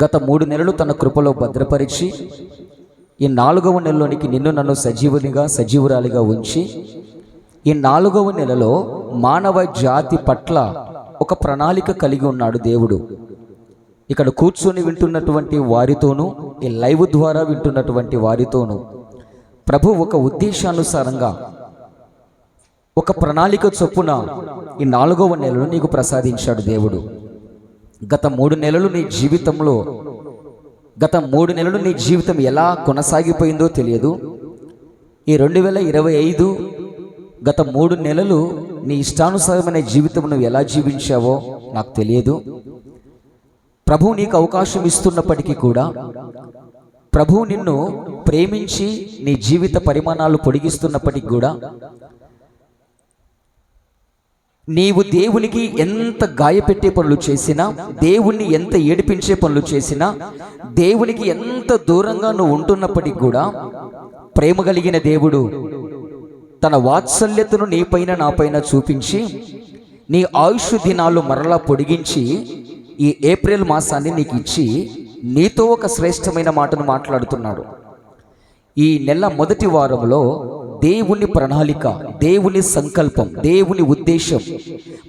గత మూడు నెలలు తన కృపలో భద్రపరిచి ఈ నాలుగవ నెలలోనికి నిన్ను నన్ను సజీవునిగా సజీవురాలిగా ఉంచి ఈ నాలుగవ నెలలో మానవ జాతి పట్ల ఒక ప్రణాళిక కలిగి ఉన్నాడు దేవుడు. ఇక్కడ కూర్చొని వింటున్నటువంటి వారితోనూ ఈ లైవ్ ద్వారా వింటున్నటువంటి వారితోనూ ప్రభు ఒక ఉద్దేశానుసారంగా ఒక ప్రణాళిక చొప్పున ఈ నాలుగవ నెలను నీకు ప్రసాదించాడు దేవుడు. గత మూడు నెలలు నీ జీవితంలో గత మూడు నెలలు నీ జీవితం ఎలా కొనసాగిపోయిందో తెలియదు. ఈ రెండు వేల ఇరవై ఐదు గత మూడు నెలలు నీ ఇష్టానుసారమైన జీవితం నువ్వు ఎలా జీవించావో నాకు తెలియదు. ప్రభు నీకు అవకాశం ఇస్తున్నప్పటికీ కూడా ప్రభు నిన్ను ప్రేమించి నీ జీవిత పరిమాణాలు పొడిగిస్తున్నప్పటికీ కూడా నీవు దేవునికి ఎంత గాయపెట్టే పనులు చేసినా దేవుణ్ణి ఎంత ఏడిపించే పనులు చేసినా దేవునికి ఎంత దూరంగా నువ్వు ఉంటున్నప్పటికి కూడా ప్రేమ కలిగిన దేవుడు తన వాత్సల్యతను నీపైన నాపైన చూపించి నీ ఆయుష్ దినాలు మరలా పొడిగించి ఈ ఏప్రిల్ మాసాన్ని నీకు ఇచ్చి నీతో ఒక శ్రేష్టమైన మాటను మాట్లాడుతున్నాడు. ఈ నెల మొదటి వారంలో దేవుని ప్రణాళిక దేవుని సంకల్పం దేవుని ఉద్దేశం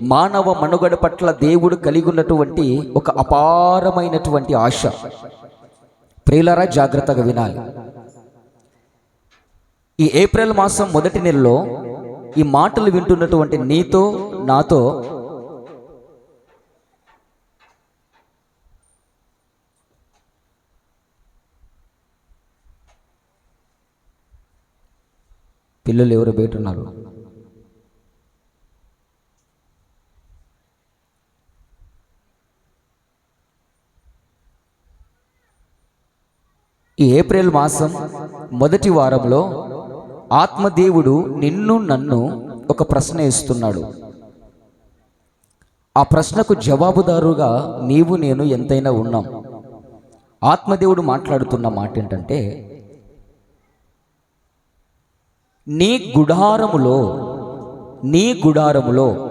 మానవ మనుగడ పట్ల దేవుడు కలిగి ఉన్నటువంటి ఒక అపారమైనటువంటి ఆశ. ప్రియులరా జాగ్రత్తగా వినాలి. ఈ ఏప్రిల్ మాసం మొదటి నెలలో ఈ మాటలు వింటున్నటువంటి నీతో నాతో పిల్లలు ఎవరు బయట ఉన్నారు? ఈ ఏప్రిల్ మాసం మొదటి వారంలో ఆత్మదేవుడు నిన్ను నన్ను ఒక ప్రశ్న ఇస్తున్నాడు ఆ ప్రశ్నకు జవాబుదారుగా నీవు నేను ఎంతైనా ఉన్నాం. ఆత్మదేవుడు మాట్లాడుతున్న మాట ఏంటంటే నీ గుడారములో నీ గుడారములో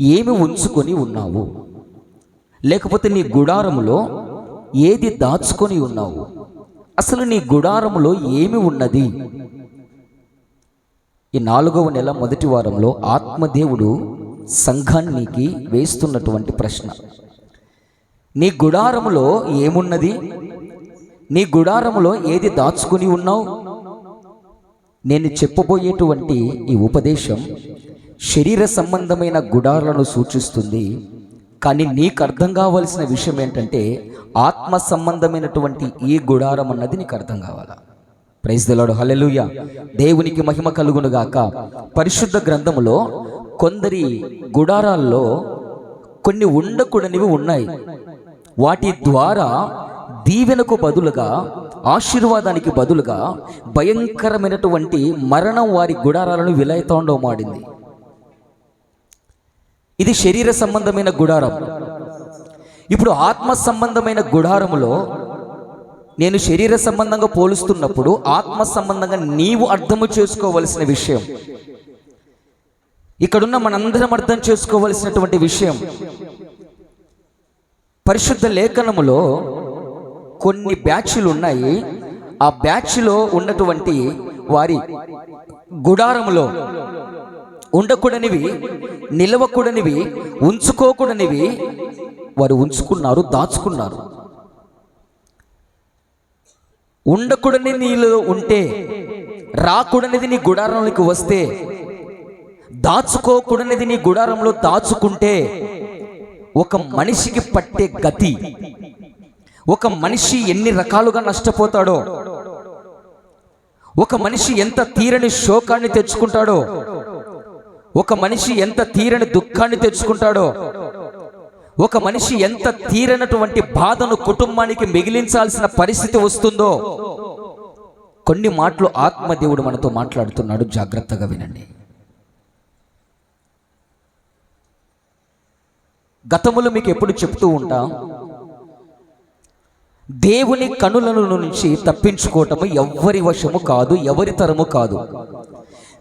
ఏమి ఉంచుకొని ఉన్నావు? లేకపోతే నీ గుడారములో ఏది దాచుకొని ఉన్నావు? అసలు నీ గుడారములో ఏమి ఉన్నది? ఈ నాలుగవ నెల మొదటి వారంలో ఆత్మదేవుడు సంఘానికి వేస్తున్నటువంటి ప్రశ్న. నీ గుడారములో ఏమున్నది? నీ గుడారములో ఏది దాచుకుని ఉన్నావు? నేను చెప్పబోయేటువంటి ఈ ఉపదేశం శరీర సంబంధమైన గుడాలను సూచిస్తుంది. కానీ నీకు అర్థం కావాల్సిన విషయం ఏంటంటే ఆత్మ సంబంధమైనటువంటి ఈ గుడారం అన్నది నీకు అర్థం కావాలా? ప్రైజ్ దలాడు హలెలుయ దేవునికి మహిమ కలుగును గాక. పరిశుద్ధ గ్రంథములో కొందరి గుడారాల్లో కొన్ని ఉండకూడనివి ఉన్నాయి. వాటి ద్వారా దీవెనకు బదులుగా ఆశీర్వాదానికి బదులుగా భయంకరమైనటువంటి మరణం వారి గుడారాలను విలయతాండవ మాడింది ఇది శరీర సంబంధమైన గుడారం. ఇప్పుడు ఆత్మ సంబంధమైన గుడారములో నేను శరీర సంబంధంగా పోలుస్తున్నప్పుడు ఆత్మ సంబంధంగా నీవు అర్థము చేసుకోవలసిన విషయం. ఇక్కడున్న మనందరం అర్థం చేసుకోవలసినటువంటి విషయం. పరిశుద్ధ లేఖనములో కొన్ని బ్యాచ్లు ఉన్నాయి ఆ బ్యాచ్లో ఉన్నటువంటి వారి గుడారములో ఉండకూడనివి నిలవకూడనివి ఉంచుకోకూడనివి వారు ఉంచుకున్నారు దాచుకున్నారు. ఉండకూడని నీళ్ళు ఉంటే రాకూడనిది నీ గుడారంలోకి వస్తే దాచుకోకూడనిది నీ గుడారంలో దాచుకుంటే ఒక మనిషికి పట్టే గతి ఒక మనిషి ఎన్ని రకాలుగా నష్టపోతాడో ఒక మనిషి ఎంత తీరని శోకాన్ని తెచ్చుకుంటాడో ఒక మనిషి ఎంత తీరని దుఃఖాన్ని తెచ్చుకుంటాడో ఒక మనిషి ఎంత తీరనటువంటి బాధను కుటుంబానికి మిగిలించాల్సిన పరిస్థితి వస్తుందో కొన్ని మాటలు ఆత్మదేవుడు మనతో మాట్లాడుతున్నాడు. జాగ్రత్తగా వినండి. గతములు మీకు ఎప్పుడు చెప్తూ ఉంటాం దేవుని కనుల నుంచి తప్పించుకోవటము ఎవ్వరి వశము కాదు ఎవరి తరము కాదు.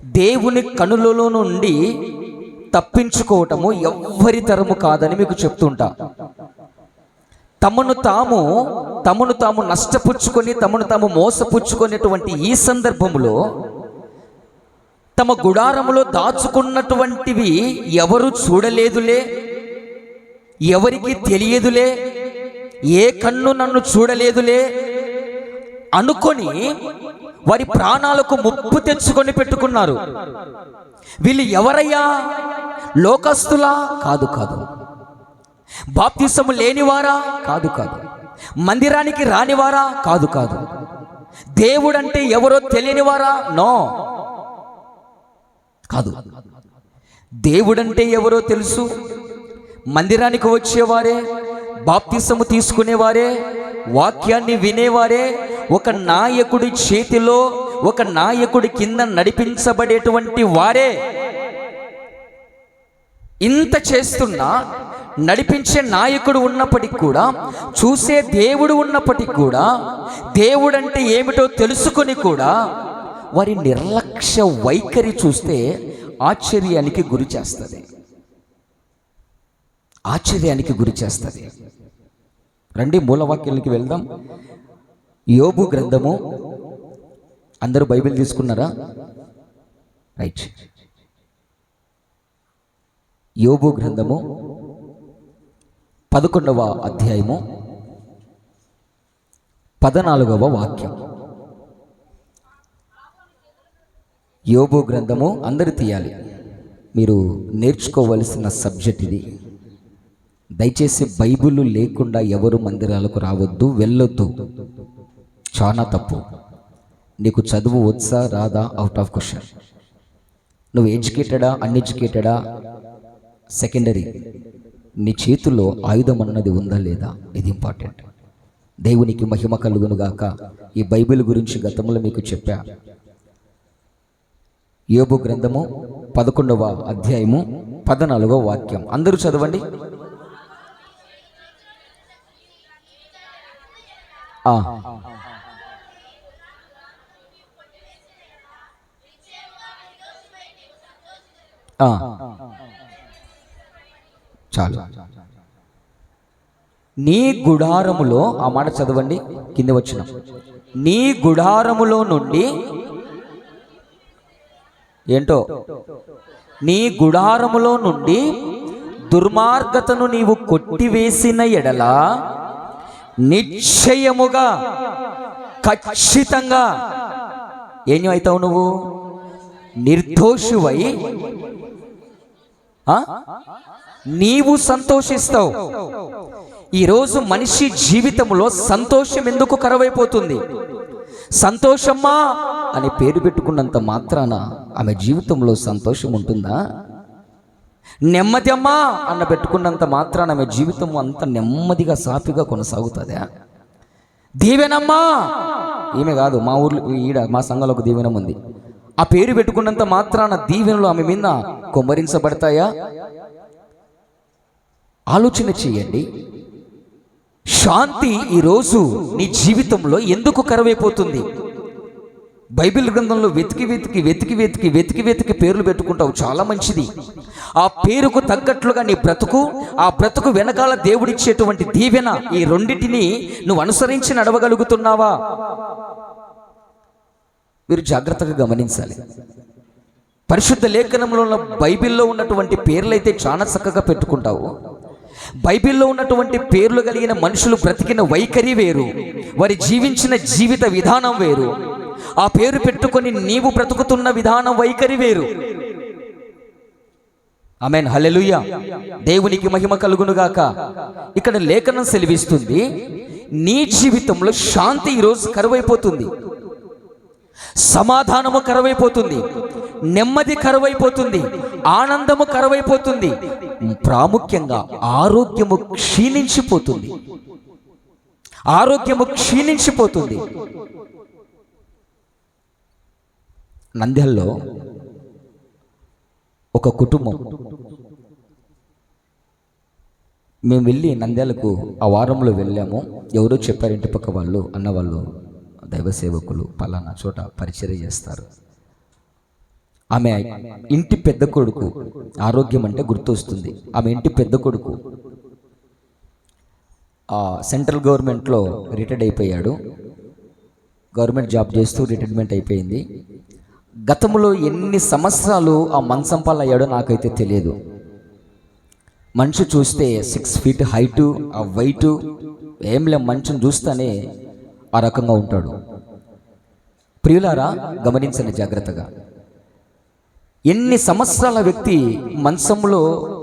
దేవుని కనులలో నుండి తప్పించుకోవటము ఎవ్వరి తరము కాదని మీకు చెప్తుంటా. తమను తాము తమను తాము నష్టపుచ్చుకొని తమను తాము మోసపుచ్చుకునేటువంటి ఈ సందర్భంలో తమ గుడారములో దాచుకున్నటువంటివి ఎవరు చూడలేదులే? ఎవరికి తెలియదులే? ఏ కన్ను నన్ను చూడలేదులే? అనుకొని వారి ప్రాణాలకు ముప్పు తెచ్చుకొని పెట్టుకున్నారు. వీళ్ళు ఎవరయ్యా? లోకస్తులా? కాదు కాదు. బాప్తిసము లేనివారా? కాదు కాదు. మందిరానికి రానివారా? కాదు కాదు. దేవుడంటే ఎవరో తెలియనివారా? నో. కాదు. దేవుడంటే ఎవరో తెలుసు. మందిరానికి వచ్చేవారే? బాప్తిసము తీసుకునేవారే వాక్యాన్ని వినేవారే ఒక నాయకుడి చేతిలో ఒక నాయకుడి కింద నడిపించబడేటువంటి వారే. ఇంత చేస్తున్నా నడిపించే నాయకుడు ఉన్నప్పటికి కూడా చూసే దేవుడు ఉన్నప్పటికి కూడా దేవుడంటే ఏమిటో తెలుసుకొని కూడా వారి నిర్లక్ష్య వైఖరి చూస్తే ఆశ్చర్యానికి గురి చేస్తుంది. ఆశ్చర్యానికి గురి చేస్తుంది. రండి మూలవాక్యాలకి వెళ్దాం. యోబు గ్రంథము. అందరూ బైబిల్ తీసుకున్నారా? రైట్. యోబు గ్రంథము. పదకొండవ అధ్యాయము. పదనాలుగవ వాక్యం. యోబు గ్రంథము అందరు తీయాలి. మీరు నేర్చుకోవలసిన సబ్జెక్ట్ ఇది. దయచేసి బైబిల్ లేకుండా ఎవరు మందిరాలకు రావద్దు వెళ్ళొద్దు. చాలా తప్పు. నీకు చదువు వచ్చా రాదా? అవుట్ ఆఫ్ క్వశ్చన్ నువ్వు ఎడ్యుకేటెడా అన్ఎడ్యుకేటెడా? సెకండరీ నీ చేతుల్లో ఆయుధం అన్నది ఉందా లేదా? ఇది ఇంపార్టెంట్ దేవునికి మహిమ కలుగును గాక. ఈ బైబిల్ గురించి గతంలో మీకు చెప్పా. యోబు గ్రంథము పదకొండవ అధ్యాయము పద్నాలుగవ వాక్యం. అందరూ చదవండి ఆ. ఆ. చాలు. నీ గుడారములో ఆ మాట చదవండి కింద వచ్చిన నీ గుడారములో నుండి ఏంటో? నీ గుడారములో నుండి దుర్మార్గతను నీవు కొట్టివేసిన ఎడల నిశ్చయముగా ఖచ్చితంగా ఏం అవుతావు నువ్వు? నిర్దోషువై నీవు సంతోషిస్తావు. ఈరోజు మనిషి జీవితంలో సంతోషం ఎందుకు కరవైపోతుంది? సంతోషమ్మా అని పేరు పెట్టుకున్నంత మాత్రాన ఆమె జీవితంలో సంతోషం ఉంటుందా? నెమ్మది అమ్మా అన్న పెట్టుకున్నంత మాత్రాన ఆమె జీవితం అంత నెమ్మదిగా సాఫీగా కొనసాగుతుందా. దీవెనమ్మా! ఈమె కాదు మా ఊర్లో ఈడ మా సంఘంలో ఒక దీవెనం ఉంది. ఆ పేరు పెట్టుకున్నంత మాత్రాన దీవెనలు ఆమె మీద కుమ్మరించబడతాయా? ఆలోచన చేయండి. శాంతి ఈరోజు నీ జీవితంలో ఎందుకు కరువైపోతుంది? బైబిల్ గ్రంథంలో వెతికి వెతికి వెతికి వెతికి వెతికి వెతికి పేర్లు పెట్టుకుంటావు. చాలా మంచిది. ఆ పేరుకు తగ్గట్లుగా నీ బ్రతుకు ఆ బ్రతుకు వెనకాల దేవుడిచ్చేటువంటి దీవెన ఈ రెండింటిని నువ్వు అనుసరించి నడవగలుగుతున్నావా? మీరు జాగ్రత్తగా గమనించాలి. పరిశుద్ధ లేఖనంలో ఉన్న బైబిల్లో ఉన్నటువంటి పేర్లైతే చాలా చక్కగా పెట్టుకుంటావు. బైబిల్లో ఉన్నటువంటి పేర్లు కలిగిన మనుషులు బ్రతికిన వైఖరి వేరు. వారి జీవించిన జీవిత విధానం వేరు. ఆ పేరు పెట్టుకొని నీవు బ్రతుకుతున్న విధానం వైఖరి వేరు. ఆమెన్. హలెలుయ దేవునికి మహిమ కలుగునుగాక. ఇక్కడ లేఖనం సెలివిస్తుంది నీ జీవితంలో శాంతి ఈరోజు కరువైపోతుంది. సమాధానము కరువైపోతుంది. నెమ్మది కరువైపోతుంది. ఆనందము కరువైపోతుంది. ప్రాముఖ్యంగా ఆరోగ్యము క్షీణించిపోతుంది. ఆరోగ్యము క్షీణించిపోతుంది. నంద్యాల్లో ఒక కుటుంబం. మేము వెళ్ళి నంద్యాలకు ఆ వారంలో వెళ్ళాము. ఎవరో చెప్పారు ఇంటి పక్క వాళ్ళు అన్నవాళ్ళు దైవ సేవకులు పలానా చోట పరిచయం చేస్తారు. ఆమె ఇంటి పెద్ద కొడుకు. ఆరోగ్యం అంటే గుర్తొస్తుంది. ఆమె ఇంటి పెద్ద కొడుకు. ఆ, సెంట్రల్ గవర్నమెంట్లో రిటైర్డ్ అయిపోయాడు. గవర్నమెంట్ జాబ్ చేస్తూ రిటైర్మెంట్ అయిపోయింది. గతంలో ఎన్ని సంవత్సరాలు ఆ మనసంపాలు అయ్యాడో నాకైతే తెలియదు. మనిషి చూస్తే సిక్స్ ఫీట్ హైటు ఆ వైటు ఏం లే మనిషిని చూస్తేనే ఆ రకంగా ఉంటాడు. ప్రియులారా గమనించండి జాగ్రత్తగా. ఎన్ని సంవత్సరాల వ్యక్తి మంచంలో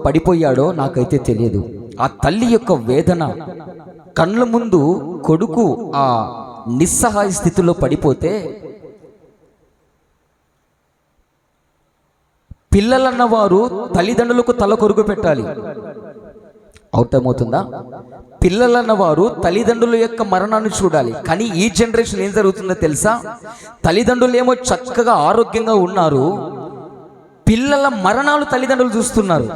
పడిపోయాడో నాకైతే తెలియదు. ఆ తల్లి యొక్క వేదన కళ్ళ ముందు కొడుకు ఆ నిస్సహాయ స్థితిలో పడిపోతే పిల్లలన్న వారు తల్లిదండ్రులకు తల కొరుగు పెట్టాలి. అవుతమవుతుందా పిల్లలన్న వారు తల్లిదండ్రుల యొక్క మరణాన్ని చూడాలి. కానీ ఈ జనరేషన్ ఏం జరుగుతుందో తెలుసా? తల్లిదండ్రులు ఏమో చక్కగా ఆరోగ్యంగా ఉన్నారు. పిల్లల మరణాలు తల్లిదండ్రులు చూస్తున్నారు.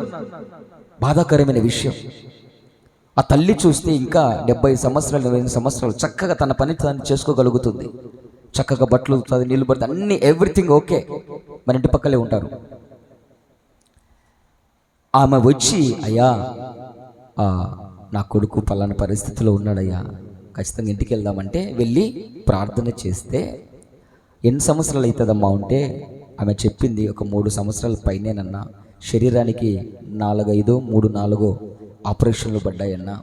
బాధాకరమైన విషయం. ఆ తల్లి చూస్తే ఇంకా డెబ్బై సంవత్సరాలు ఇరవై సంవత్సరాలు చక్కగా తన పని తను చేసుకోగలుగుతుంది. చక్కగా బట్టలు ఉతుకుతుంది, నీళ్ళు పడుతుంది అన్ని ఎవ్రీథింగ్ ఓకే. మన ఇంటి పక్కలే ఉంటారు. ఆమె వచ్చి అయ్యా నా కొడుకు పలానా పరిస్థితిలో ఉన్నాడయ్యా. ఖచ్చితంగా ఇంటికి వెళ్దామంటే వెళ్ళి ప్రార్థన చేస్తే ఎన్ని సంవత్సరాలు అవుతుందమ్మా ఉంటే ఆమె చెప్పింది ఒక మూడు సంవత్సరాల పైనేనన్న. శరీరానికి నాలుగైదో మూడు నాలుగో ఆపరేషన్లు పడ్డాయన్నా.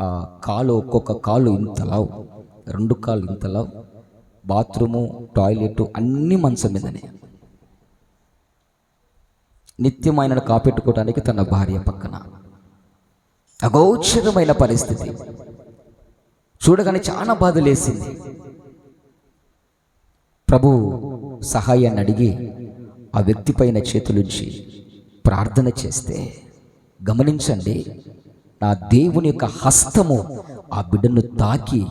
ఆ కాలు ఒక్కొక్క కాలు ఇంతలావు రెండు కాలు ఇంతలావు బాత్రూము టాయిలెట్ అన్నీ మంచం మీదనే. నిత్యం ఆయనను కాపెట్టుకోవడానికి తన భార్య పక్కన. అగోచరమైన పరిస్థితి. చూడగానే చాలా బాధలేసింది. ప్రభు సహాయాన్ని అడిగి ఆ వ్యక్తి పైన చేతులుంచి ప్రార్థన చేస్తే గమనించండి నా దేవుని యొక్క హస్తము ఆ బిడ్డను తాకి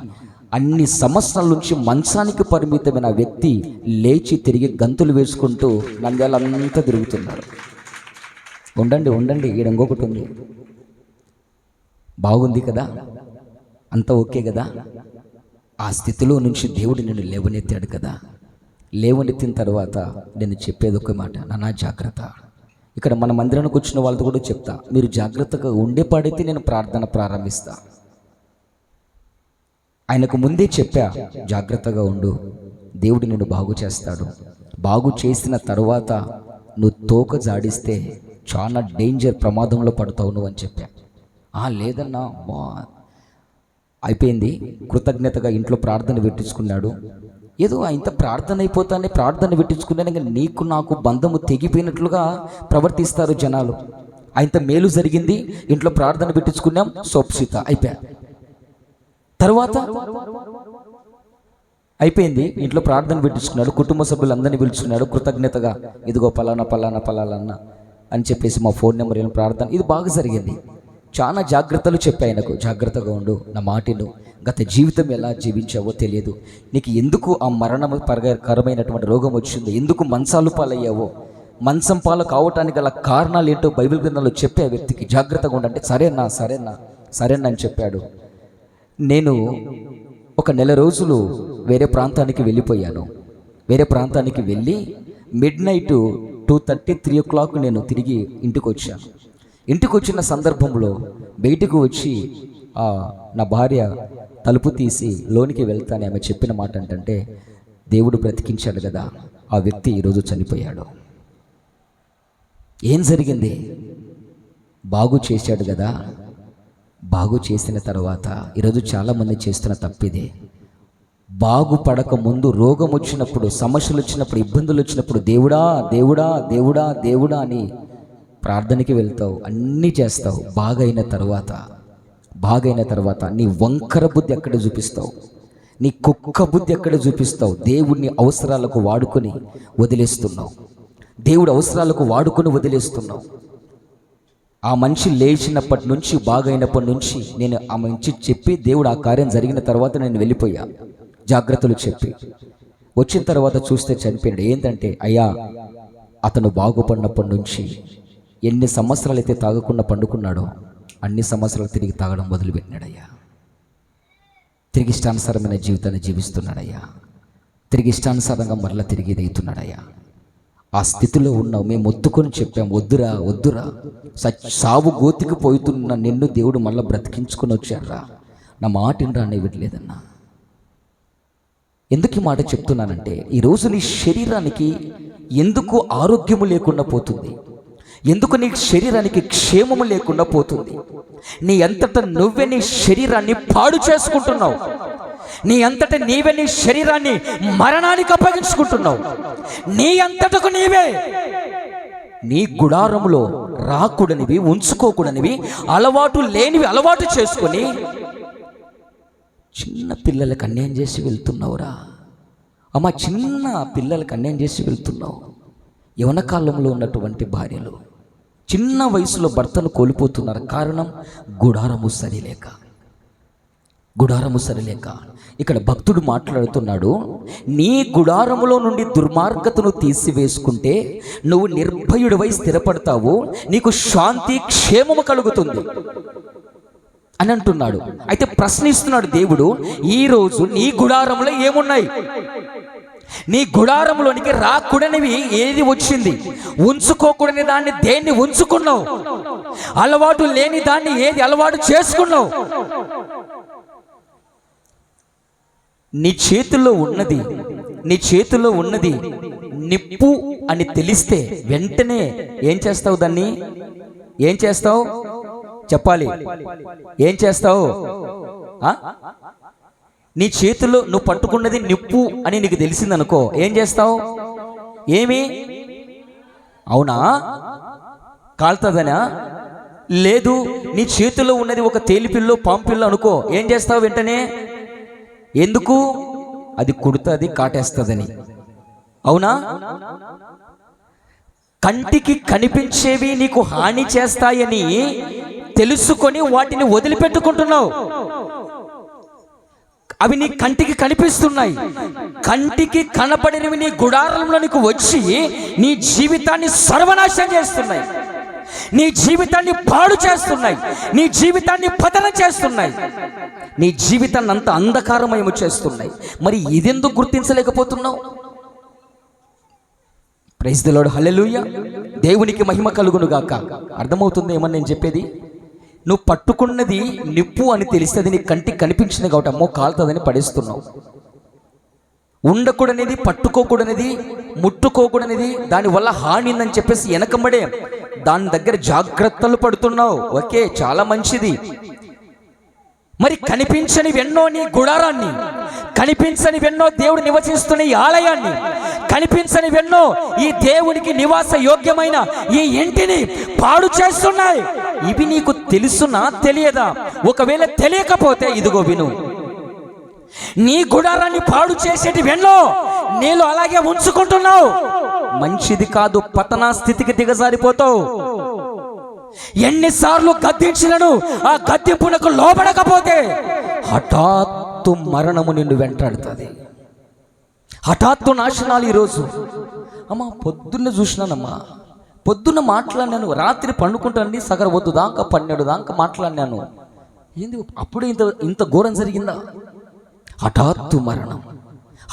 అన్ని సంవత్సరాల నుంచి మంచానికి పరిమితమైన వ్యక్తి లేచి తిరిగి గంతులు వేసుకుంటూ నంద్యాలంతా తిరుగుతున్నారు ఉండండి ఉండండి ఈడ ఇంకొకటి ఉంది. బాగుంది కదా? అంత ఓకే కదా? ఆ స్థితిలో నుంచి దేవుడు నిన్ను లేవనెత్తాడు కదా? లేవనెత్తిన తర్వాత నేను చెప్పేది ఒక మాట. నానా జాగ్రత్త. ఇక్కడ మన మందిరానికి వచ్చిన వాళ్ళతో కూడా చెప్తా. మీరు జాగ్రత్తగా ఉండే పడితే నేను ప్రార్థన ప్రారంభిస్తా. ఆయనకు ముందే చెప్పా జాగ్రత్తగా ఉండు. దేవుడు నిన్ను బాగు చేస్తాడు. బాగు చేసిన తర్వాత నువ్వు తోక జాడిస్తే చాలా డేంజర్ ప్రమాదంలో పడతావు నువ్వు అని చెప్పా. ఆ లేదన్నా అయిపోయింది. కృతజ్ఞతగా ఇంట్లో ప్రార్థన పెట్టించుకున్నాడు. ఏదో ఇంత ప్రార్థన అయిపోతానే ప్రార్థన పెట్టించుకున్నాను నీకు నాకు బంధము తెగిపోయినట్లుగా ప్రవర్తిస్తారు జనాలు. ఇంత మేలు జరిగింది ఇంట్లో ప్రార్థన పెట్టించుకున్నాం సోప్సిత అయిపోయా. తర్వాత అయిపోయింది ఇంట్లో ప్రార్థన పెట్టించుకున్నాడు కుటుంబ సభ్యులందరినీ పిలుచుకున్నాడు కృతజ్ఞతగా ఇదిగో పలానా పలానా పలానా అని చెప్పేసి మా ఫోన్ నెంబర్ ఏమైనా ప్రార్థన ఇది బాగా జరిగింది. చాలా జాగ్రత్తలు చెప్పాయనకు జాగ్రత్తగా ఉండు నా మాటిను. గత జీవితం ఎలా జీవించావో తెలియదు. నీకు ఎందుకు ఆ మరణం పరకరమైనటువంటి రోగం వచ్చిందో? ఎందుకు మంచాలు పాలయ్యావో? మంచం పాలు కావటానికి గల కారణాలు ఏంటో బైబిల్ గ్రంథంలో చెప్పే ఆ వ్యక్తికి జాగ్రత్తగా ఉండంటే సరేనా సరేనా సరేనా అని చెప్పాడు. నేను ఒక నెల రోజులు వేరే ప్రాంతానికి వెళ్ళిపోయాను. వేరే ప్రాంతానికి వెళ్ళి midnight two thirty three o'clock నేను తిరిగి ఇంటికి వచ్చాను. ఇంటికి వచ్చిన సందర్భంలో బయటకు వచ్చి ఆ, నా భార్య తలుపు తీసి లోనికి వెళ్తానని ఆమె చెప్పిన మాట ఏంటంటే దేవుడు బ్రతికించాడు కదా ఆ వ్యక్తి ఈరోజు చనిపోయాడు. ఏం జరిగింది? బాగు చేశాడు కదా బాగు చేసిన తర్వాత ఈరోజు చాలామంది చేస్తున్న తప్పిదే. బాగుపడక ముందు రోగం వచ్చినప్పుడు సమస్యలు వచ్చినప్పుడు ఇబ్బందులు వచ్చినప్పుడు దేవుడా దేవుడా దేవుడా దేవుడా అని ప్రార్థనకి వెళ్తావు అన్నీ చేస్తావు. బాగైన తర్వాత బాగైన తర్వాత నీ వంకర బుద్ధి ఎక్కడ చూపిస్తావు? నీ కుక్క బుద్ధి ఎక్కడ చూపిస్తావు? దేవుడిని అవసరాలకు వాడుకొని వదిలేస్తున్నావు. దేవుడు అవసరాలకు వాడుకొని వదిలేస్తున్నావు. ఆ మనిషి లేచినప్పటి నుంచి బాగైనప్పటి నుంచి నేను ఆ మంచి చెప్పి దేవుడు ఆ కార్యం జరిగిన తర్వాత నేను వెళ్ళిపోయా. జాగ్రత్తలు చెప్పి. వచ్చిన తర్వాత చూస్తే చనిపోయాడు. ఏంటంటే అయ్యా అతను బాగుపడినప్పటి నుంచి ఎన్ని సంవత్సరాలు అయితే తాగకుండా పండుకున్నాడో అన్ని సంవత్సరాలు తిరిగి తాగడం మొదలుపెట్టినాడయ్యా. తిరిగి ఇష్టానుసారమైన జీవితాన్ని జీవిస్తున్నాడయ్యా. తిరిగి ఇష్టానుసారంగా మరలా తిరిగి ఎదుగుతున్నాడయ్యా ఆ స్థితిలో ఉన్నావు మేము ఒత్తుకొని చెప్పాం వద్దురా వద్దురా. సచ్ సావు గోతికి పోతున్న నిన్ను దేవుడు మళ్ళీ బ్రతికించుకొని వచ్చారా నా మాట వినరా ఇవ్వట్లేదన్నా ఎందుకు ఈ మాట చెప్తున్నానంటే ఈరోజు నీ శరీరానికి ఎందుకు ఆరోగ్యము లేకుండా పోతుంది? ఎందుకు నీ శరీరానికి క్షేమము లేకుండా పోతుంది? నీ అంతట నువ్వే నీ శరీరాన్ని పాడు చేసుకుంటున్నావు. నీ అంతట నీవే నీ శరీరాన్ని మరణానికి అప్పగించుకుంటున్నావు. నీ అంతటకు నీవే. నీ గుడారములో రాకూడనివి ఉంచుకోకూడనివి అలవాటు లేనివి అలవాటు చేసుకొని చిన్న పిల్లలకు అన్యాయం చేసి వెళ్తున్నావురా. అమ్మ చిన్న పిల్లలకు అన్యాయం చేసి వెళ్తున్నావు. యవన కాలంలో ఉన్నటువంటి భార్యలు చిన్న వయసులో భర్తను కోల్పోతున్నారు. కారణం గుడారము సరిలేక. గుడారము సరిలేక. ఇక్కడ భక్తుడు మాట్లాడుతున్నాడు నీ గుడారములో నుండి దుర్మార్గతను తీసివేసుకుంటే నువ్వు నిర్భయుడివై స్థిరపడతావు నీకు శాంతి క్షేమము కలుగుతుంది. అని అంటున్నాడు. అయితే ప్రశ్నిస్తున్నాడు దేవుడు ఈ రోజు నీ గుడారంలో ఏమున్నాయి? నీ గుడారంలోనికి రాకూడనివి ఏది వచ్చింది? ఉంచుకోకూడని దాన్ని దేన్ని ఉంచుకున్నావు? అలవాటు లేని దాన్ని ఏది అలవాటు చేసుకున్నావు? నీ చేతుల్లో ఉన్నది నీ చేతుల్లో ఉన్నది నిప్పు అని తెలిస్తే వెంటనే ఏం చేస్తావు దాన్ని? ఏం చేస్తావు? చెప్పాలి. ఏం చేస్తావు? నీ చేతుల్లో నువ్వు పట్టుకున్నది నిప్పు అని నీకు తెలిసిందనుకో ఏం చేస్తావు? ఏమి? అవునా? కాలుతుందనా? లేదు నీ చేతిలో ఉన్నది ఒక తేలిపిల్లో పాంపిల్లో అనుకో ఏం చేస్తావు వెంటనే? ఎందుకు? అది కుడుతుంది కాటేస్తుందని. అవునా? కంటికి కనిపించేవి నీకు హాని చేస్తాయని తెలుసుకొని వాటిని వదిలిపెట్టుకుంటున్నావు. అవి నీ కంటికి కనిపిస్తున్నాయి. కంటికి కనపడినవి నీ గుడారంలోనికి వచ్చి నీ జీవితాన్ని సర్వనాశనం చేస్తున్నాయి. నీ జీవితాన్ని పాడు చేస్తున్నాయి. నీ జీవితాన్ని పతనం చేస్తున్నాయి. నీ జీవితాన్ని అంత అంధకారమయము చేస్తున్నాయి. మరి ఇదెందుకు గుర్తించలేకపోతున్నావు? ప్రైజ్ ద లార్డ్ దేవునికి మహిమ కలుగును గాక అర్థమవుతుంది ఏమని నేను చెప్పేది? నువ్వు పట్టుకున్నది నిప్పు అని తెలిస్తే అది నీ కంటికి కనిపించింది కాబట్టి అమ్మో కాలుతుందని పడేస్తున్నావు. ఉండకూడనిది పట్టుకోకూడనిది ముట్టుకోకూడనిది దానివల్ల హాని అని చెప్పేసి వెనకబడే దాని దగ్గర జాగ్రత్తలు పడుతున్నావు. ఓకే చాలా మంచిది. మరి కనిపించని వెన్నో నీ గుడారాన్ని కనిపించని వెన్నో దేవుడు నివసిస్తున్న ఈ ఆలయాన్ని కనిపించని వెన్నో ఈ దేవునికి నివాస యోగ్యమైన ఈ ఇంటిని పాడు చేస్తున్నాయి. ఇవి నీకు తెలుసునా తెలియదా? ఒకవేళ తెలియకపోతే ఇదిగో విను. నీ గుడారాన్ని పాడు చేసేటి వెన్నో నీళ్ళు అలాగే ఉంచుకుంటున్నావు. మంచిది కాదు పతనా స్థితికి దిగజారిపోతావు. ఎన్నిసార్లు గద్దించినను ఆ గద్దెంపునకు లోబడకపోతే హఠాత్తు మరణము నిన్ను వెంటాడుతుంది. హఠాత్తు నాశనాలు ఈరోజు. అమ్మా పొద్దున్న చూసినానమ్మా. పొద్దున్న మాట్లాడినాను రాత్రి పండుకుంటానండి సగర వద్దు దాకా పన్నెండు దాకా మాట్లాడినాను. ఏంది అప్పుడే ఇంత ఇంత ఘోరం జరిగిందా? హఠాత్తు మరణం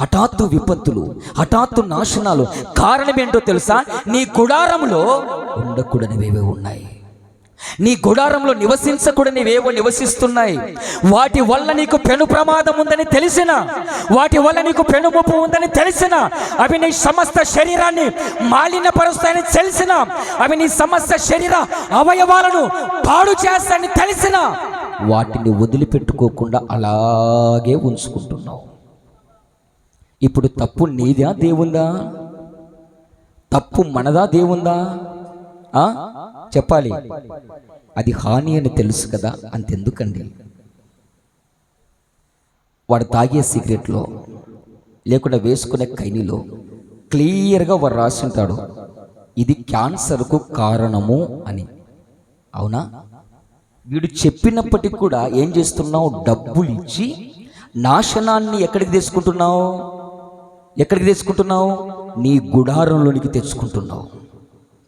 హఠాత్తు విపత్తులు హఠాత్తు నాశనాలు. కారణం ఏంటో తెలుసా? నీ గుడారంలో ఉండకూడనివేవే ఉన్నాయి. నీ గుడారంలో నివసించకూడనివేవో నివసిస్తున్నాయి. వాటి వల్ల నీకు పెను ప్రమాదం ఉందని తెలిసిన వాటి వల్ల నీకు పెను ముప్పు ఉందని తెలిసిన అవి నీ సమస్త శరీరాన్ని మాలిన్యపరుస్తాయని తెలిసిన అవి నీ సమస్త శరీర అవయవాలను పాడు చేస్తాయని తెలిసిన వాటిని వదిలిపెట్టుకోకుండా అలాగే ఉంచుకుంటున్నావు. ఇప్పుడు తప్పు నీదా దేవుందా? తప్పు మనదా దేవుందా? ఆ? చెప్పాలి. అది హాని అని తెలుసు కదా అంతెందుకండి? వాడు తాగే సిగరెట్లో లేకుండా వేసుకునే కైనిలో క్లియర్గా వాడు రాసింటాడు. ఇది క్యాన్సర్కు కారణము అని. అవునా? వీడు చెప్పినప్పటికి కూడా ఏం చేస్తున్నావు? డబ్బులు ఇచ్చి నాశనాన్ని ఎక్కడికి తీసుకుంటున్నావు? ఎక్కడికి తెచ్చుకుంటున్నావు నీ గుడారంలోనికి తెచ్చుకుంటున్నావు.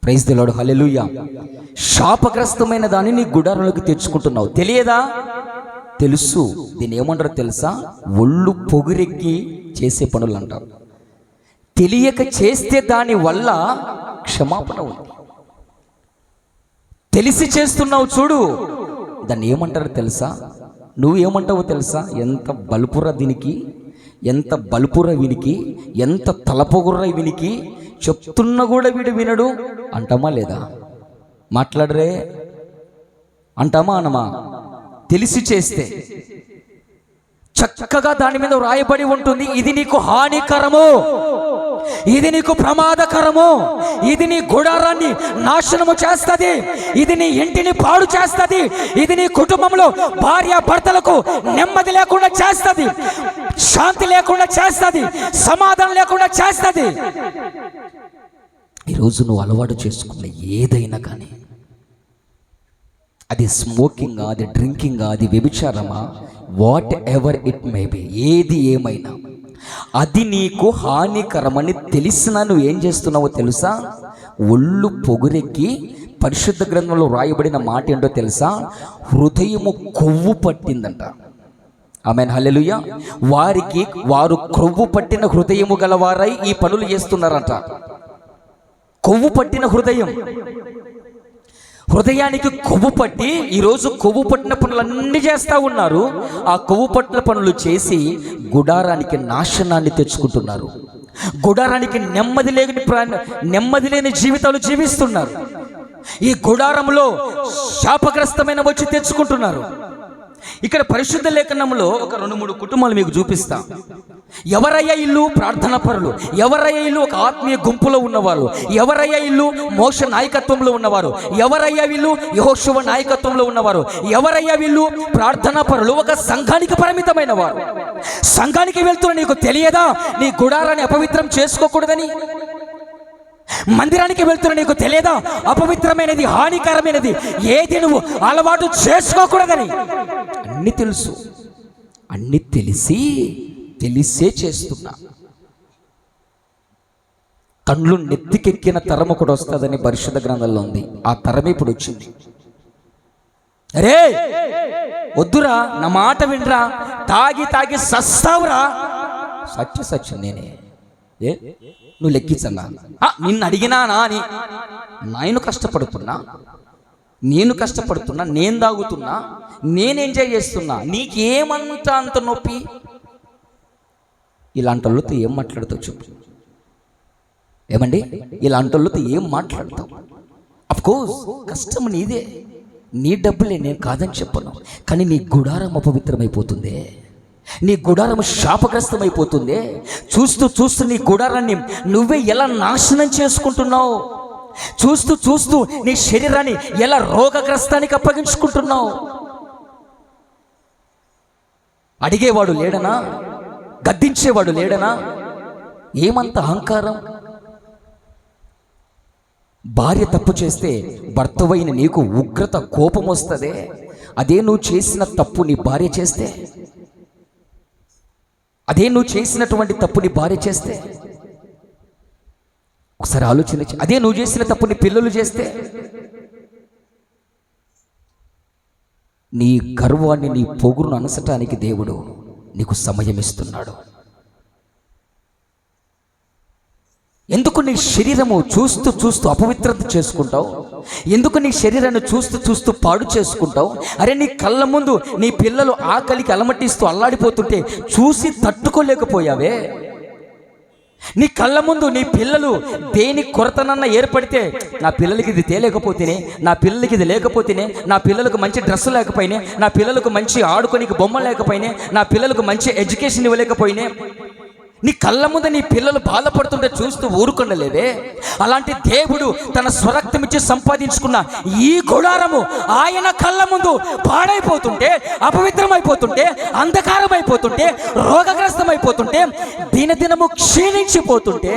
ప్రైజ్ దిలాడు హల్లెలూయ శాపగ్రస్తమైన దాన్ని నీ గుడారంలోకి తెచ్చుకుంటున్నావు. తెలియదా? తెలుసు. దీన్ని ఏమంటారో తెలుసా? ఒళ్ళు పొగురెక్కి చేసే పనులు అంటారు తెలియక చేస్తే దాని వల్ల క్షమాపణ ఉంది. తెలిసి చేస్తున్నావు చూడు. దాన్ని ఏమంటారో తెలుసా? నువ్వు ఏమంటావో తెలుసా? ఎంత బలుపుర దీనికి? ఎంత బలుపుర వీనికి? ఎంత తలపొగుర్ర వీనికి? చెప్తున్నా కూడా వీడు వినడు. అంటామా లేదా? మాట్లాడరే. అంటామా అనమా తెలిసి చేస్తే. చక్కగా దాని మీద వ్రాయబడి ఉంటుంది. ఇది నీకు హానికరము. ఇది నీకు ప్రమాదకరము. ఇది నీ గుడారాన్ని నాశనము చేస్తుంది. ఇది నీ ఇంటిని పాడు చేస్తుంది. ఇది నీ కుటుంబంలో భార్య భర్తలకు నెమ్మది లేకుండా చేస్తుంది. శాంతి లేకుండా చేస్తుంది. సమాధానం లేకుండా చేస్తుంది. ఈరోజు నువ్వు అలవాటు చేసుకున్న ఏదైనా కానీ అది స్మోకింగా అది డ్రింకింగా అది వ్యభిచారమా? Whatever it may be ఏది ఏమైనా. అది నీకు హానికరమని తెలిసినా నువ్వు ఏం చేస్తున్నావో తెలుసా? ఒళ్ళు పొగురెక్కి పరిశుద్ధ గ్రంథంలో రాయబడిన మాట ఏంటో తెలుసా? హృదయము కొవ్వు పట్టిందంట. ఆమెన్ హలెలుయ వారికి వారు క్రొవ్వు పట్టిన హృదయము గలవారై ఈ పనులు చేస్తున్నారంట. కొవ్వు పట్టిన హృదయం. హృదయానికి కొవ్వు పట్టి ఈరోజు కొవ్వు పట్టిన పనులన్నీ చేస్తూ ఉన్నారు. ఆ కొవ్వు పట్టిన పనులు చేసి గుడారానికి నాశనాన్ని తెచ్చుకుంటున్నారు. గుడారానికి నెమ్మది లేని ప్రాణ నెమ్మది లేని జీవితాలు జీవిస్తున్నారు. ఈ గుడారంలో శాపగ్రస్తమైన వచ్చి తెచ్చుకుంటున్నారు. ఇక్కడ పరిశుద్ధ లేఖనంలో ఒక రెండు మూడు కుటుంబాలు మీకు చూపిస్తా. ఎవరయ్యా ఇల్లు ప్రార్థన పరులు. ఎవరయ్యా ఇల్లు ఒక ఆత్మీయ గుంపులో ఉన్నవారు. ఎవరయ్యా ఇల్లు మోక్ష నాయకత్వంలో ఉన్నవారు. ఎవరయ్యా వీళ్ళు? యహోశువ నాయకత్వంలో ఉన్నవారు. ఎవరయ్యా వీళ్ళు? ప్రార్థన పరులు. ఒక సంఘానికి పరిమితమైన వారు. సంఘానికి వెళ్తున్న నీకు తెలియదా? నీ గుడారాన్ని అపవిత్రం చేసుకోకూడదని? మందిరానికి వెళ్తున్న నీకు తెలియదా? అపవిత్రమైనది హానికరమైనది ఏది నువ్వు అలవాటు చేసుకోకూడదని? అన్ని తెలుసు. అన్ని తెలిసి తెలిసే చేస్తున్నా. కళ్ళు నెత్తికెక్కిన తరం ఒకటి వస్తుందని పరిశుద్ధ గ్రంథంలో ఉంది. ఆ తరం ఇప్పుడు వచ్చింది. రే! వద్దురా నా మాట వినరా. తాగి తాగి సస్తావురా. సత్య సత్యం నేనే. ఏ? నువ్వు లెక్కించన్నా? నిన్ను అడిగినానా అని నేను కష్టపడుతున్నా. నేను కష్టపడుతున్నా నేను తాగుతున్నా నేను ఎంజాయ్ చేస్తున్నా నీకేమంత అంత నొప్పి? ఇలాంటి వాళ్ళతో ఏం మాట్లాడుతావు చెప్పు. ఏమండి? ఇలాంటి వాళ్ళతో ఏం మాట్లాడతావు? అఫ్ కోర్స్ కష్టం నీదే. నీ డబ్బులే నేను కాదని చెప్పను. కానీ నీ గుడారం అపవిత్రమైపోతుంది. నీ గుడారం శాపగ్రస్తమైపోతుంది. చూస్తూ చూస్తూ నీ గుడారాన్ని నువ్వే ఎలా నాశనం చేసుకుంటున్నావు? చూస్తూ చూస్తూ నీ శరీరాన్ని ఎలా రోగగ్రస్తానికి అప్పగించుకుంటున్నావు? అడిగేవాడు లేడనా? గద్దించేవాడు లేడనా? ఏమంత అహంకారం? భార్య తప్పు చేస్తే భర్తవైన నీకు ఉగ్రత కోపం వస్తుంది అదే నువ్వు చేసిన తప్పు నీ భార్య చేస్తే. అదే నువ్వు చేసినటువంటి తప్పుని భార్య చేస్తే? ఒకసారి ఆలోచన అదే నువ్వు చేసిన తప్పుని పిల్లలు చేస్తే? నీ గర్వాన్ని నీ పొగురును అనసటానికి దేవుడు నీకు సమయం ఇస్తున్నాడు. ఎందుకు నీ శరీరము చూస్తూ చూస్తూ అపవిత్రత చేసుకుంటావు? ఎందుకు నీ శరీరాన్ని చూస్తూ చూస్తూ పాడు చేసుకుంటావు? అరే నీ కళ్ళ ముందు నీ పిల్లలు ఆకలికి అలమటిస్తూ అల్లాడిపోతుంటే చూసి తట్టుకోలేకపోయావే. నీ కళ్ళ ముందు నీ పిల్లలు దేని కొరతనన్నా ఏర్పడితే నా పిల్లలకి ఇది తేలేకపోతేనే నా పిల్లలకి ఇది లేకపోతేనే నా పిల్లలకు మంచి డ్రెస్ లేకపోయినా నా పిల్లలకు మంచి ఆడుకోనికి బొమ్మ లేకపోయినా నా పిల్లలకు మంచి ఎడ్యుకేషన్ ఇవ్వలేకపోయినా నీ కళ్ళ ముందు నీ పిల్లలు బాధపడుతుంటే చూస్తూ ఊరుకుండలేదే అలాంటి దేవుడు తన స్వరక్తం ఇచ్చి సంపాదించుకున్న ఈ గుడారము ఆయన కళ్ళ ముందు పాడైపోతుంటే అపవిత్రమైపోతుంటే అంధకారమైపోతుంటే రోగగ్రస్తమైపోతుంటే దినదినము క్షీణించిపోతుంటే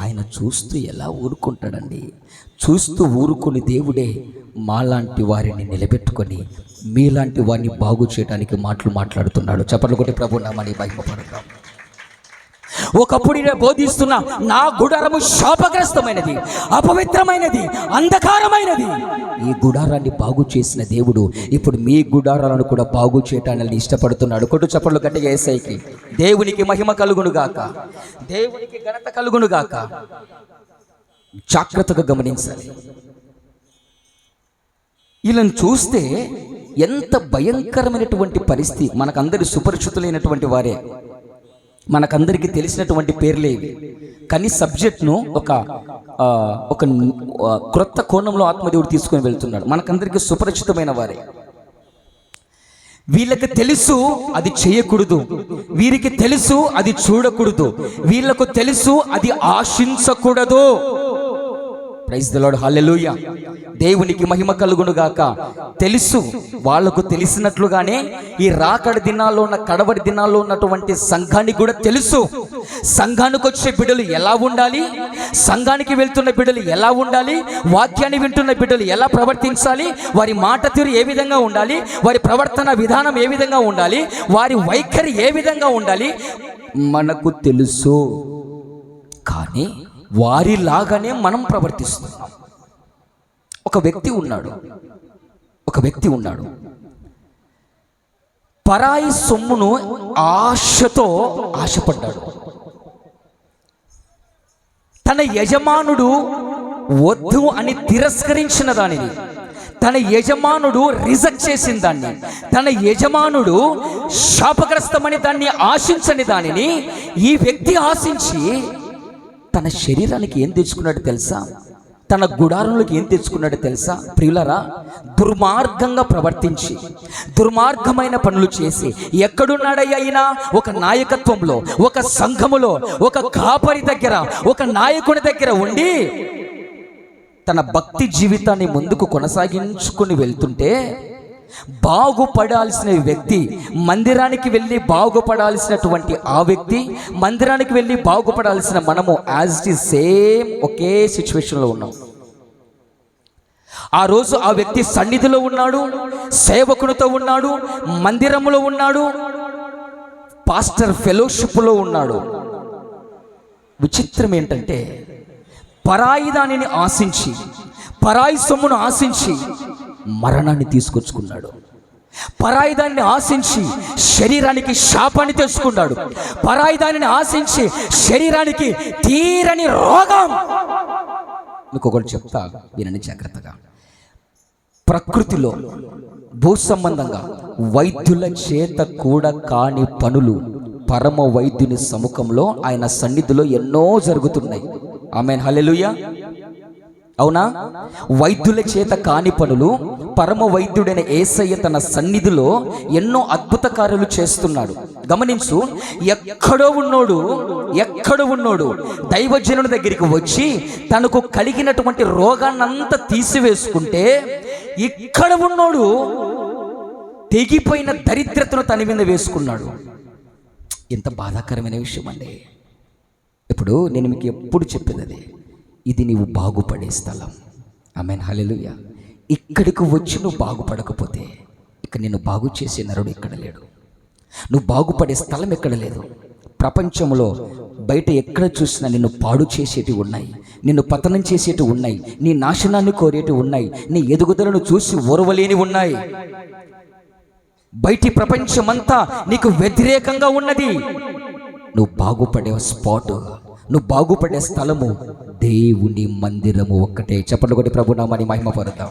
ఆయన చూస్తూ ఎలా ఊరుకుంటాడండి? చూస్తూ ఊరుకుని దేవుడే మాలాంటి వారిని నిలబెట్టుకొని మీలాంటి వారిని బాగు చేయడానికి మాటలు మాట్లాడుతున్నాడు. చెప్పలు కొట్టి ప్రభు నామని బయటపడతాం ఒకప్పుడు బోధిస్తున్న నా గుడారము శాపగ్రస్తమైనది అపవిత్రమైనది అంధకారమైనది. ఈ గుడారాన్ని బాగు చేసిన దేవుడు ఇప్పుడు మీ గుడారాలను కూడా బాగు చేయటాన్ని ఇష్టపడుతున్నాడు. కొట్టు చప్పట్లు గట్టిగా ఏసైకి. దేవునికి మహిమ కలుగును గాక దేవునికి ఘనత కలుగును గాక జాగ్రత్తగా గమనించాలి. వీళ్ళని చూస్తే ఎంత భయంకరమైనటువంటి పరిస్థితి మనకందరి సుపరిచితులైనటువంటి వారే. మనకందరికీ తెలిసినటువంటి పేర్లే ఇవి. కానీ సబ్జెక్ట్ను ఒక ఒక క్రొత్త కోణంలో ఆత్మదేవుడు తీసుకొని వెళ్తున్నాడు. మనకందరికీ సుపరిచితమైన వారే. వీళ్ళకి తెలుసు అది చేయకూడదు. వీరికి తెలుసు అది చూడకూడదు. వీళ్ళకు తెలుసు అది ఆశించకూడదు. ప్రైజ్ ద లార్డ్ హల్లెలూయ దేవునికి మహిమ కలుగును గాక. తెలుసు వాళ్ళకు తెలిసినట్లుగానే ఈ రాకడ దినాల్లో ఉన్న కడవడి దినాల్లో ఉన్నటువంటి సంఘానికి కూడా తెలుసు. సంఘానికి వచ్చే బిడ్డలు ఎలా ఉండాలి? సంఘానికి వెళ్తున్న బిడ్డలు ఎలా ఉండాలి? వాక్యాన్ని వింటున్న బిడ్డలు ఎలా ప్రవర్తించాలి? వారి మాట తీరు ఏ విధంగా ఉండాలి? వారి ప్రవర్తన విధానం ఏ విధంగా ఉండాలి? వారి వైఖరి ఏ విధంగా ఉండాలి? మనకు తెలుసు. కానీ వారిలాగానే మనం ప్రవర్తిస్తున్నాం. ఒక వ్యక్తి ఉన్నాడు. ఒక వ్యక్తి ఉన్నాడు. పరాయి సొమ్మును ఆశతో ఆశపడ్డాడు. తన యజమానుడు వద్దు అని తిరస్కరించిన దానిని తన యజమానుడు రిజెక్ట్ చేసిన దాన్ని తన యజమానుడు శాపగ్రస్తమని దాన్ని ఆశించని దానిని ఈ వ్యక్తి ఆశించి తన శరీరానికి ఏం తెచ్చుకున్నాడు తెలుసా? తన గుడారంలోకి ఏం తెచ్చుకున్నాడు తెలుసా? ప్రియులరా దుర్మార్గంగా ప్రవర్తించి దుర్మార్గమైన పనులు చేసి ఎక్కడున్నాడయ్యా అయినా ఒక నాయకత్వంలో ఒక సంఘములో ఒక కాపరి దగ్గర ఒక నాయకుని దగ్గర ఉండి తన భక్తి జీవితాన్ని ముందుకు కొనసాగించుకుని వెళ్తుంటే బాగుపడాల్సిన వ్యక్తి మందిరానికి వెళ్ళి బాగుపడాల్సినటువంటి ఆ వ్యక్తి మందిరానికి వెళ్ళి బాగుపడాల్సిన మనము యాజ్ ఇట్ ఈస్ సేమ్ ఒకే సిచ్యువేషన్లో ఉన్నాం. ఆ రోజు ఆ వ్యక్తి సన్నిధిలో ఉన్నాడు సేవకునితో ఉన్నాడు మందిరంలో ఉన్నాడు పాస్టర్ ఫెలోషిప్లో ఉన్నాడు. విచిత్రం ఏంటంటే పరాయి దానిని ఆశించి పరాయి సొమ్మును ఆశించి మరణాన్ని తీసుకొచ్చుకున్నాడు. పరాయిదాన్ని ఆశించి శరీరానికి శాపాన్ని తెచ్చుకున్నాడు. పరాయిదాన్ని ఆశించి శరీరానికి తీరని రోగం. మీకు ఒకటి చెప్తా వినని జాగ్రత్తగా. ప్రకృతిలో భూ సంబంధంగా వైద్యుల చేత కూడా కాని పనులు పరమ వైద్యుని సముఖంలో ఆయన సన్నిధిలో ఎన్నో జరుగుతున్నాయి. ఆమెన్. హలెలుయా అవునా? వైద్యుల చేత కాని పనులు పరమ వైద్యుడైన ఏసయ్య తన సన్నిధిలో ఎన్నో అద్భుత కార్యాలు చేస్తున్నాడు. గమనించు ఎక్కడో ఉన్నోడు ఎక్కడో ఉన్నోడు దైవజనుని దగ్గరికి వచ్చి తనకు కలిగినటువంటి రోగాన్నంతా తీసివేసుకుంటే ఇక్కడ ఉన్నోడు తెగిపోయిన దరిద్రతను తన మీద వేసుకున్నాడు. ఎంత బాధాకరమైన విషయం అండి ఇప్పుడు నేను మీకు ఎప్పుడు చెప్పేది అది. ఇది నీవు బాగుపడే స్థలం. ఆమెన్ హలెలుయ ఇక్కడికి వచ్చి నువ్వు బాగుపడకపోతే ఇక నేను బాగు చేసే నరుడు ఇక్కడ లేడు. నువ్వు బాగుపడే స్థలం ఎక్కడ లేదు. ప్రపంచంలో బయట ఎక్కడ చూసినా నిన్ను పాడు చేసేటివి ఉన్నాయి నిన్ను పతనం చేసేటివి ఉన్నాయి నీ నాశనాన్ని కోరేటివి ఉన్నాయి నీ ఎదుగుదలను చూసి ఓర్వలేని ఉన్నాయి. బయటి ప్రపంచమంతా నీకు వ్యతిరేకంగా ఉన్నది. నువ్వు బాగుపడే స్పాట్ నువ్వు బాగుపడే స్థలము దేవుని మందిరము ఒక్కటే. చెప్పండి ఒకటి ప్రభు నామని మహిమ పడతాం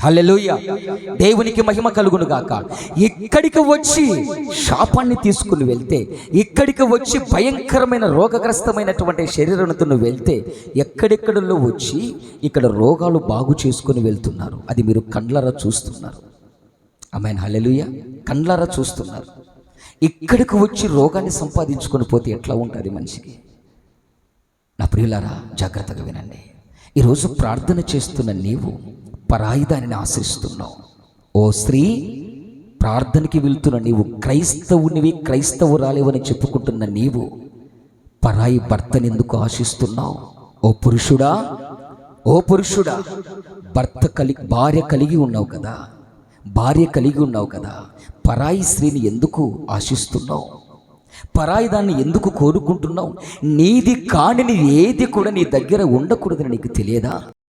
హల్లెలూయ. దేవునికి మహిమ కలుగును గాక. ఇక్కడికి వచ్చి శాపాన్ని తీసుకుని వెళ్తే ఇక్కడికి వచ్చి భయంకరమైన రోగగ్రస్తమైనటువంటి శరీరంతో నువ్వు వెళ్తే ఎక్కడెక్కడలో వచ్చి ఇక్కడ రోగాలు బాగు చేసుకుని వెళ్తున్నారు. అది మీరు కండ్లరా చూస్తున్నారు. ఆమెన్. హల్లెలూయ. కండ్లరా చూస్తున్నారు. ఇక్కడికి వచ్చి రోగాన్ని సంపాదించుకొని పోతే ఎట్లా ఉంటుంది మనిషికి? నా ప్రియులారా జాగ్రత్తగా వినండి. ఈరోజు ప్రార్థన చేస్తున్న నీవు పరాయి దానిని ఆశ్రయిస్తున్నావు. ఓ స్త్రీ ప్రార్థనకి వెళ్తున్న నీవు క్రైస్తవునివి క్రైస్తవురాలేవని చెప్పుకుంటున్న నీవు పరాయి భర్తని ఎందుకు ఆశిస్తున్నావు? ఓ పురుషుడా ఓ పురుషుడా భర్త కలిగి భార్య కలిగి ఉన్నావు కదా భార్య కలిగి ఉన్నావు కదా పరాయి స్త్రీని ఎందుకు ఆశిస్తున్నావు? పరాయిదాన్ని ఎందుకు కోరుకుంటున్నావు? నీది కానిది ఏది కూడా నీ దగ్గర ఉండకూడదని నీకు తెలియదా?